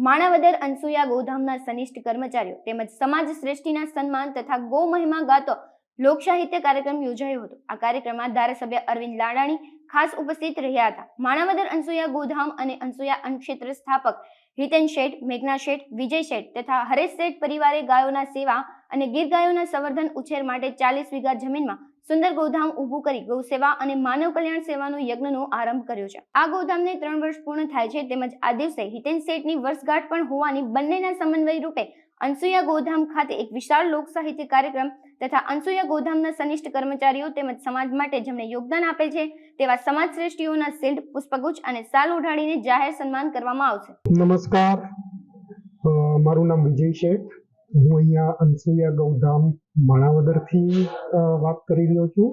માણાવદર અનસુયા ગોધામના સનિષ્ઠ કર્મચારીઓ તેમજ સમાજ શ્રેષ્ઠીના સન્માન તથા ગો મહિમા ગાતો લોકસાહિત્ય કાર્યક્રમ યોજાયો હતો. આ કાર્યક્રમમાં ધારાસભ્ય અરવિંદ લાડાણી ખાસ ઉપસ્થિત રહ્યા હતા. માણાવદર અનસુયા ગોધામ અને અનસુયા અન્નક્ષેત્ર સ્થાપક હિતેન શેઠ, મેઘના શેઠ, વિજય શેઠ તથા હરેશ શેઠ પરિવારે ગાયોના સેવા અને ગીર ગાયોના સંવર્ધન ઉછેર માટે ચાલીસ વીઘા જમીનમાં સુંદર ગોધામ ઊભું કરી ગૌ સેવા અને માનવ કલ્યાણ સેવાનો યજ્ઞનો આરંભ કર્યો છે. આ ગોધામને ત્રણ વર્ષ પૂર્ણ થાય છે તેમજ આ દિવસે હિતેન શેઠની વર્ષગાંઠ પણ હોવાની બંનેના સમન્વય રૂપે અનસુયા ગોધામ ખાતે એક વિશાળ લોક સાહિત્ય કાર્યક્રમ તથા અનસુયા ગોધામના સનિષ્ઠ કર્મચારીઓ તેમજ સમાજ માટે જેમણે યોગદાન આપેલ છે તેવા સમાજ શ્રેષ્ઠીઓના શિલ્ડ પુષ્પગુચ્છ અને સાલ ઉઢાડીને જાહેર સન્માન કરવામાં આવશે. નમસ્કાર. મારું નામ વિજય શેઠ. હું અહીંયા અનસુયા ગૌધામ માણાવદરથી વાત કરી રહ્યો છું.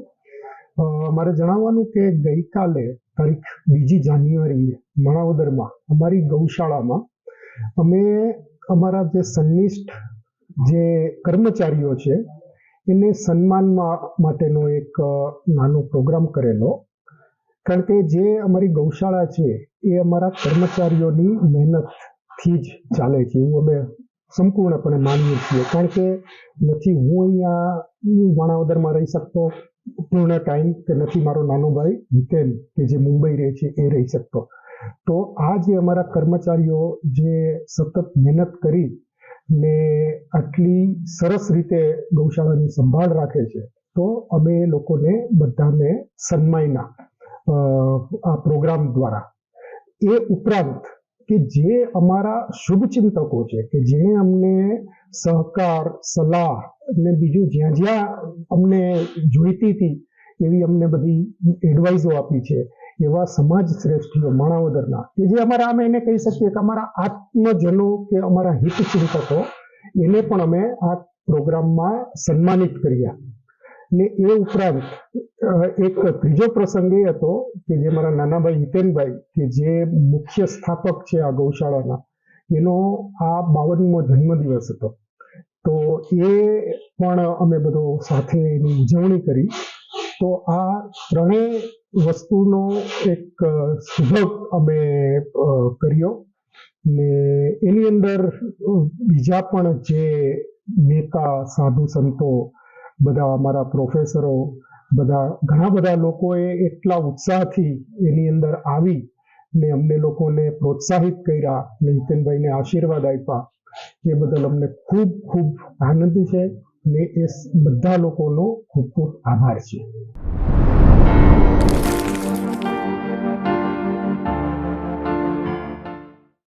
મારે જણાવવાનું કે ગઈકાલે તારીખ બીજી જાન્યુઆરી માણાવદરમાં, અમારી ગૌશાળામાં, અમે અમારા જે સન્નિષ્ઠ જે કર્મચારીઓ છે, એને સન્માનમાં માટેનો એક નાનો પ્રોગ્રામ કરેલો. કારણ કે જે અમારી ગૌશાળા છે, એ અમારા કર્મચારીઓની મહેનતથી જ ચાલે છે. એવું અમે સંપૂર્ણપણે માનીએ છીએ. કારણ કે નથી, હું અહીંયા માણાવદરમાં રહી શકતો, પૂર્ણ ટાઈમ કે નથી મારો નાનો ભાઈ હિતેન કે જે મુંબઈ રહે છે, એ રહી શકતો. તો આ જે અમારા કર્મચારીઓ જે સતત મહેનત કરી ને આટલી સરસ રીતે ગૌશાળાની સંભાળ રાખે છે, તો અમે લોકોને બધાને સન્માયના આ પ્રોગ્રામ દ્વારા. એ ઉપરાંત કે જે અમારા શુભચિંતકો છે, કે જેણે અમને સહકાર, સલાહ ને બીજું જ્યાં જ્યાં અમને જોઈતી હતી, એવી અમને બધી એડવાઇઝો આપી છે, એવા સમાજ શ્રેષ્ઠીઓ, માણાવદરના, કે જે અમારા, અમે એને કહી શકીએ કે અમારા આત્મજનો કે અમારા હિતચિંતકો, એને પણ અમે આ પ્રોગ્રામમાં સન્માનિત કર્યા. ને એ ઉપરાંત એક ત્રીજો પ્રસંગ એ હતો કે જે મારા નાનાભાઈ હિતેનભાઈ, કે જે મુખ્ય સ્થાપક છે આ ગૌશાળાના, એનો આ બાવનમો જન્મદિવસ હતો. તો એ પણ અમે બધો સાથે એની ઉજવણી કરી. તો આ ત્રણેય વસ્તુનો એક સુભગ અમે કર્યો. ને એની અંદર બીજા પણ જે નેતા, સાધુ સંતો બધા અમારા પ્રોફેસરો, બધા, ઘણા બધા લોકોએ એટલા ઉત્સાહથી એની અંદર આવી ને અમને લોકોને પ્રોત્સાહિત કર્યા ને હિતેનભાઈને આશીર્વાદ આપ્યા. એ બદલ અમને ખૂબ ખૂબ આનંદ છે ને એ બધા લોકોનો ખૂબ ખૂબ આભાર છે.